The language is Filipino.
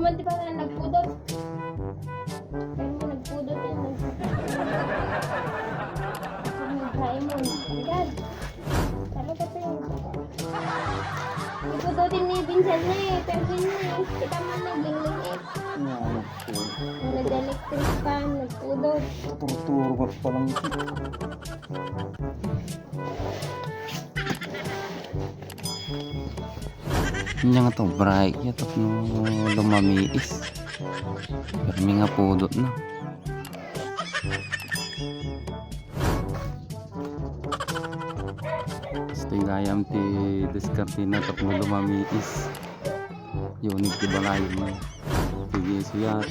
man di ba na nagpudot? Pero mo nagpudot yan. Nagkain mo. Agad. Talaga to yun. Ipudutin ni Vincent na eh. Pero yun eh. Kita mo naglingit. Ano po? Nag-electric fan. Nagpudot. Turturo pa lang ito. Nya nga itong bright niya tapos no, lumamiis. Kami nga pudot na. Stay layam ti diskartina na tapos no, lumamiis. Yunit ti balay mo. Nah. Tigil suyat.